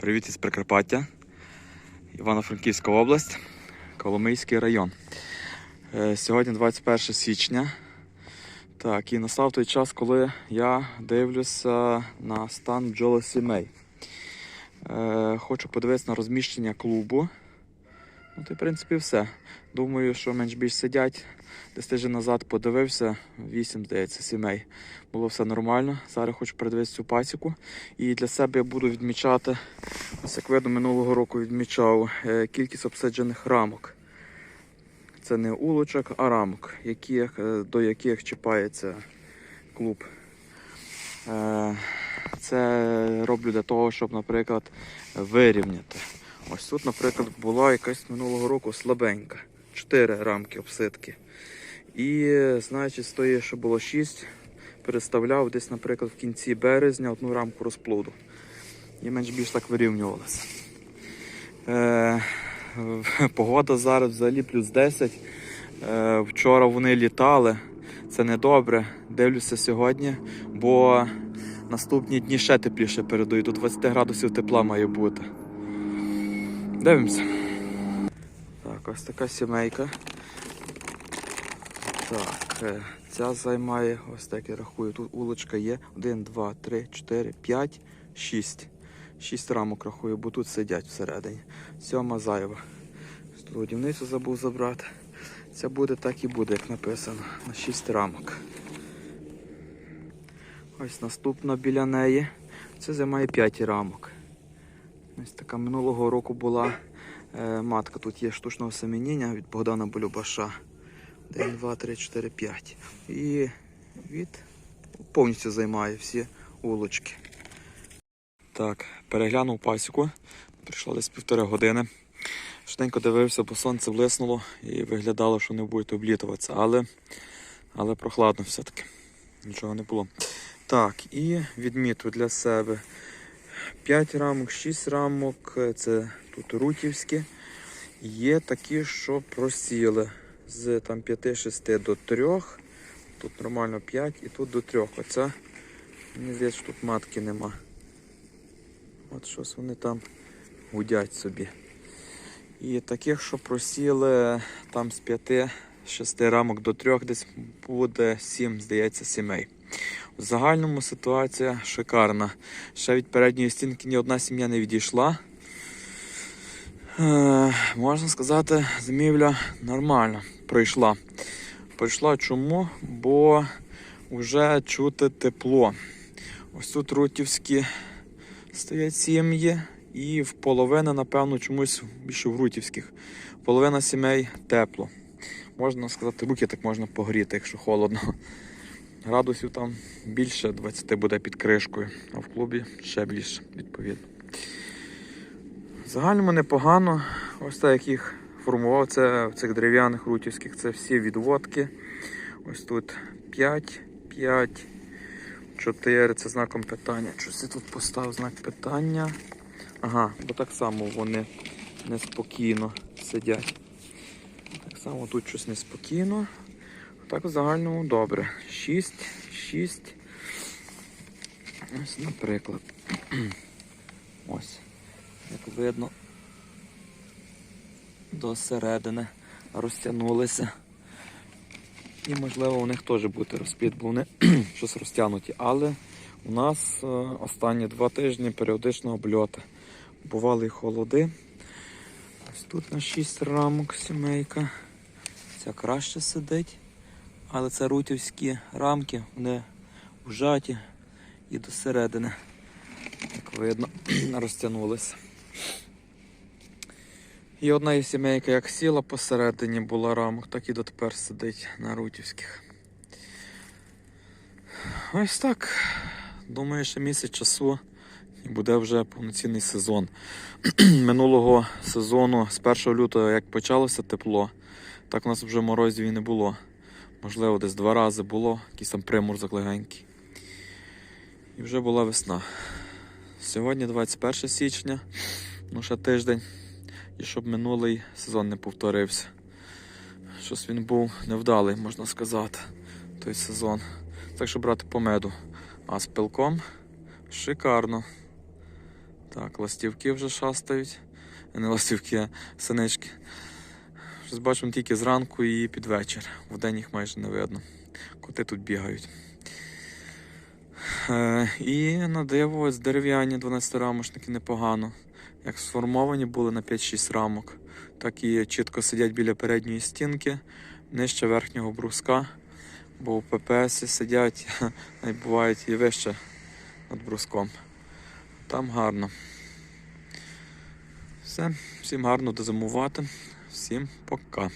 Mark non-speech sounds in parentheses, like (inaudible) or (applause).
Привіт із Прикарпаття, Івано-Франківська область, Коломийський район. Е, Сьогодні 21 січня. Так, і настав той час, коли я дивлюся на стан бджолосімей. Сімей. Хочу подивитися на розміщення клубу. Ну, то, в принципі, все. Думаю, що менш більш сидять. Десь тиждень назад подивився, 8, здається, сімей. Було все нормально. Зараз хочу передивитися цю пасіку. І для себе я буду відмічати, ось як видно, минулого року відмічав е, кількість обсаджених рамок. Це не улочок, а рамок, яких, е, до яких чіпається клуб. Е, Це роблю для того, щоб, наприклад, вирівняти. Ось тут, наприклад, була якась минулого року слабенька. Чотири рамки обсидки. І знаючи з тої, що було 6, переставляв десь, наприклад, в кінці березня одну рамку розплоду. І менш більш так вирівнювалося. Е, (laughs) погода зараз взагалі плюс 10. Е, вчора вони літали. Це не добре. Дивлюся сьогодні, бо наступні дні ще тепліше передають. До 20 градусів тепла має бути. Дивимося. Так, ось така сімейка. Так, е, ця займає, ось так я рахую. Тут улочка є. 1, 2, 3, 4, 5, 6. 6 рамок рахую, бо тут сидять всередині. Сьома зайва. Тут годівницю забув забрати. Це буде так і буде, як написано. На 6 рамок. Ось наступна біля неї. Це займає 5 рамок. Ось така минулого року була е, матка. Тут є штучного семеніння від Богдана Болюбаша. 1, 2, 3, 4, 5. І від повністю займає всі улочки. Так, переглянув пасіку. Прийшло десь півтори години. Швиденько дивився, бо сонце блиснуло і виглядало, що не будуть облітуватися, але, але прохладно все-таки. Нічого не було. Так, і відміту для себе 5 рамок, 6 рамок, це тут рутівські. Є такі, що просіли з там 5-6 до 3. Тут нормально 5 і тут до 3. Оце, мені здається, що тут матки нема. От щось вони там гудять собі. І таких, що просіли там з 5-6 рамок до 3, десь буде 7, здається, сімей. В загальному ситуація шикарна. Ще від передньої стінки ні одна сім'я не відійшла. Е, можна сказати, зимівля нормально пройшла. Пройшла чому? Бо вже чути тепло. Ось тут рутівські стоять сім'ї, і в половини, напевно, чомусь більше в рутівських. Половина сімей тепло. Можна сказати, руки так можна погріти, якщо холодно. Градусів там більше 20 буде під кришкою, а в клубі ще більше, відповідно. В загальному непогано. Ось так, як їх формував, це в цих дерев'яних рутівських, це всі відводки. Ось тут 5, 5, 4, це знаком питання. Щось я тут поставив знак питання. Ага, бо так само вони неспокійно сидять. Так само тут щось неспокійно. Так в загальному добре. 6, 6. Ось, наприклад. (clears throat) Ось. Як видно, до середини розтягнулися. І можливо у них теж буде розпід, бо вони (clears throat) щось розтягнуті. Але у нас е, останні два тижні періодично обльоти. Бували й холоди. Ось тут на 6 рамок сімейка. Ця краще сидить. Але це рутівські рамки, вони вжаті і до середини, як видно, (clears throat) розтягнулися. І одна із сімейка як сіла посередині була рамок, так і дотепер сидить на рутівських. Ось так. Думаю, ще місяць часу і буде вже повноцінний сезон. (clears throat) Минулого сезону, з 1 лютого, як почалося тепло, так у нас вже морозів і не було. Можливо, десь два рази було, якийсь там приморзок легенький. І вже була весна. Сьогодні 21 січня, ну ще тиждень, і щоб минулий сезон не повторився. Щось він був невдалий, можна сказати, той сезон. Так що брати по меду. А з пилком шикарно. Так, ластівки вже шастають. Не ластівки, а синички. Щось бачимо тільки зранку і під вечір. Вдень їх майже не видно. Коти тут бігають. Е, і на диво ось дерев'яні 12-рамошники непогано. Як сформовані були на 5-6 рамок, так і чітко сидять біля передньої стінки, нижче верхнього бруска, бо у ППС сидять, навіть бувають і вище над бруском. Там гарно. Все, всім гарно дозимувати. Всім пока.